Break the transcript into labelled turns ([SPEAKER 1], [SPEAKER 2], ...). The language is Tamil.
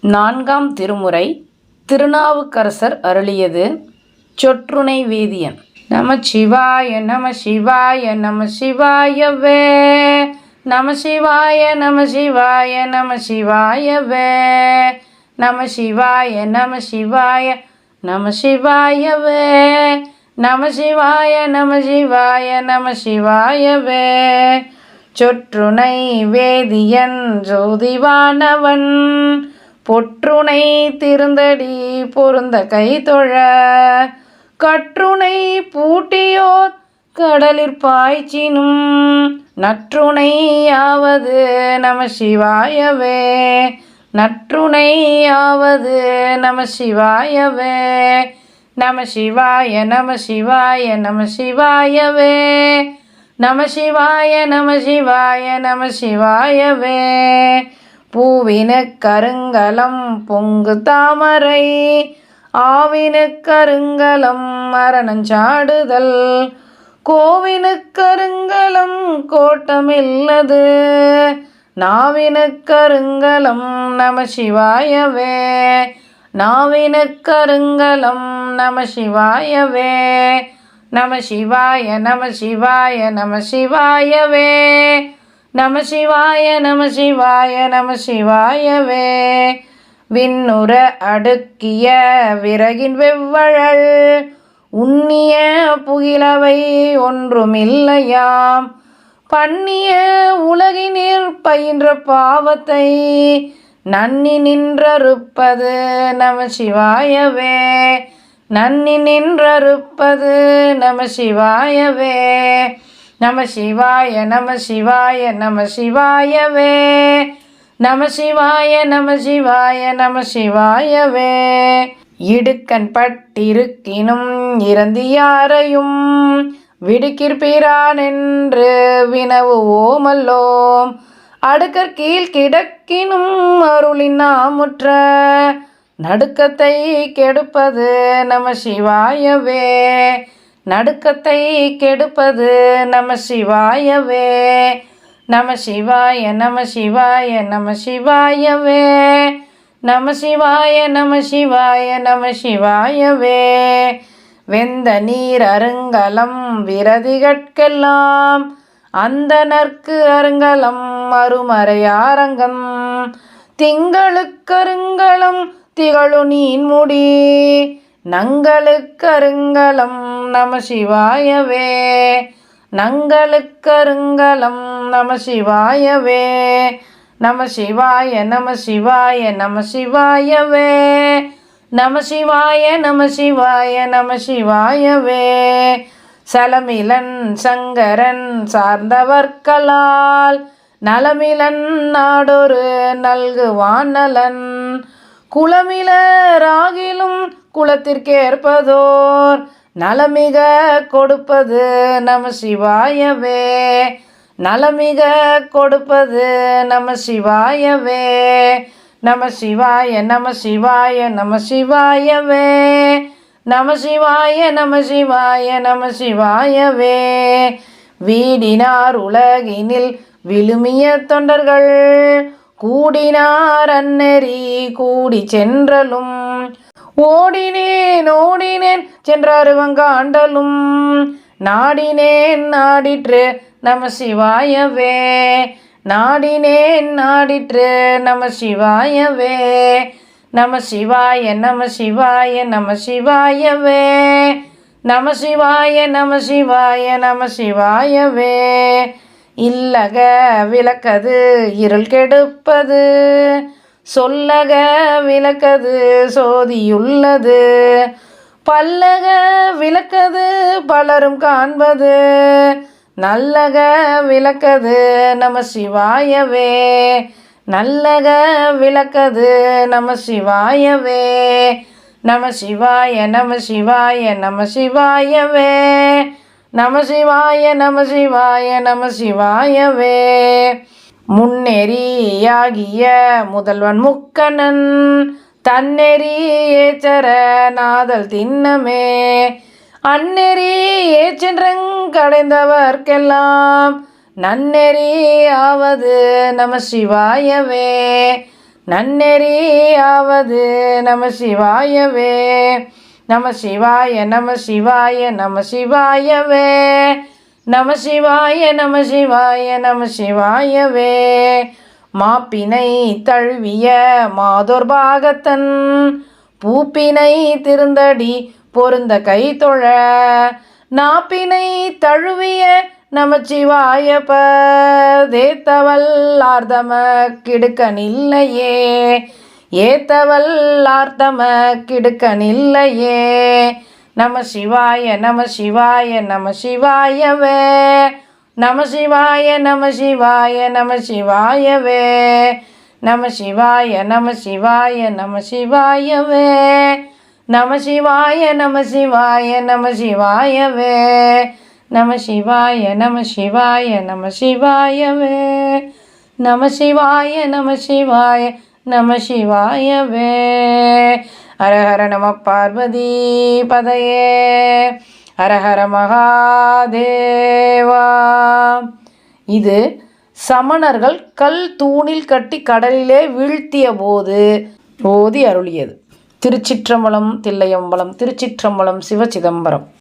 [SPEAKER 1] நான்காம் திருமுறை திருநாவுக்கரசர் அருளியது சொற்றுணை வேதியன். நம சிவாய நம சிவாய நம சிவாயவே. நம சிவாய நம சிவாய நம சிவாயவே. நம சிவாய நம சிவாய நம சிவாயவே. நம சிவாய நம சிவாய நம சிவாயவே. சொற்றுணை வேதியன் ஜோதிவானவன். பொற்றுணை திருந்தடி பொருந்த கை தொழ கற்றுணை பூட்டியோர் கடலிற் பாய்ச்சினும் நற்றுணையாவது நம சிவாயவே நற்றுணையாவது நம சிவாயவே நம சிவாய நம சிவாய நம சிவாயவே நம சிவாய நம சிவாய நம சிவாயவே. பூவின கருங்கலம் பொங்கு தாமரை ஆவின கருங்கலம் மரணஞ்சாடுதல் கோவின கருங்கலம் கோட்டமில்லது நாவின கருங்கலம் நம சிவாயவே நாவின கருங்கலம் நம சிவாயவே நம சிவாய நம சிவாய நம சிவாயவே. நம சிவாய நம சிவாய நம சிவாயவே. விண்ணுற அடுக்கிய விறகின் வெவ்வழல் உண்ணிய புகிலவை ஒன்றுமில்லையாம். பண்ணிய உலகினிற் பயின்ற பாவத்தை நன்னி நின்றறுப்பது நம சிவாயவே. நன்னி நின்றறுப்பது நம சிவாயவே. நம சிவாய நம சிவாய நம சிவாயவே. நம சிவாய நம சிவாய நம சிவாயவே. இடுக்கண் பட்டிருக்கினும் இறந்து யாரையும் விடுக்கிற்பிரான் என்று வினவுவோமல்லோம். அடுக்கற் கீழ் கிடக்கினும் அருளினாமுற்ற நடுக்கத்தை கெடுப்பது நம சிவாயவே. நடுக்கத்தை கெடுப்பது நம சிவாயவே. நம சிவாய நம சிவாய நம சிவாயவே. நம சிவாய நம சிவாய நம சிவாயவே. வெந்த நீர் அருங்கலம் விரதிகட்கெல்லாம் அந்த நற்கு அருங்கலம் அருமறையாரங்கம். திங்களுக்கருங்கலம் திகழு நீன் முடி நங்களுக்கருங்கலம் நம சிவாயவே. நங்களுக்கருங்கலம் நம சிவாயவே. நம சிவாய நம சிவாய நம சிவாயவே. நம சிவாய நம சிவாய நம சிவாயவே. சலமிலன் சங்கரன் சார்ந்தவர்களால் நலமிலன் நாடொரு நல்குவானலன் நலன். குளமிலராகிலும் குலத்திற்கேற்பதோர் நலமிக கொடுப்பது நம சிவாயவே. நலமிக கொடுப்பது நம சிவாயவே. நம சிவாய நம சிவாய நம சிவாயவே. நம சிவாய நம சிவாய நம சிவாயவே. வீடினார் உலகினில் விழுமிய தொண்டர்கள். கூடினார் அந்நெறி கூடி சென்றலும். ஓடினேன் ஓடினேன் சென்றருவங்காண்டலும். நாடினேன் நாடிற்று நம சிவாயவே நாடினேன் நாடிற்று நம சிவாயவே நம சிவாய நம சிவாய நம சிவாயவே நம சிவாய நம சிவாய நம சிவாயவே இல்லக விளக்கது இருள் கெடுப்பது. சொல்லக விளக்கது சோதியுள்ளது. பல்லக விளக்கது பலரும் காண்பது. நல்லக விளக்கது நம சிவாயவே. நல்லக விளக்கது நம சிவாயவே. நம சிவாய நம சிவாய நம சிவாயவே. நம சிவாய நம சிவாய நம சிவாயவே முன்னெறியாகிய முதல்வன் முக்கணன் தன்னெறியேச்சர நாதல் தின்னமே அந்நெறி ஏச்சென்றங்கடைந்தவர்க்கெல்லாம் நன்னெறி ஆவது நம சிவாயவே நன்னெறியாவது நம சிவாயவே நம சிவாய நம சிவாய நம சிவாயவே. நம சிவாய நம சிவாய நம சிவாயவே. மாப்பினை தழுவிய மாதோர் பாகத்தன் பூப்பினை திருந்தடி பொருந்த கை தொழ. நாப்பினை தழுவிய நமச்சிவாய பதேத்தவல்லார்தம கிடுக்கனில்லையே. ஏத்தவல்லார்த்தம கிடுக்கனில்லையே நம சிவாய நம சிவாய நம சிவாயவே நம சிவாய நம சிவாய நம சிவாயவே நம சிவாய நம சிவாய நம சிவாயவே நம சிவாய நம சிவாய நம சிவாயவே நம சிவாய நம சிவாய நம சிவாயவே நம சிவாய நம சிவாய நம சிவாயவே. ஹரஹர நம பார்வதி பதையே. ஹரஹர மகாதேவா. இது சமணர்கள் கல் தூணில் கட்டி கடலிலே வீழ்த்திய போது ஓதி அருளியது. திருச்சிற்றம்பலம் தில்லையம்பலம் திருச்சிற்றம்பலம் சிவ சிதம்பரம்.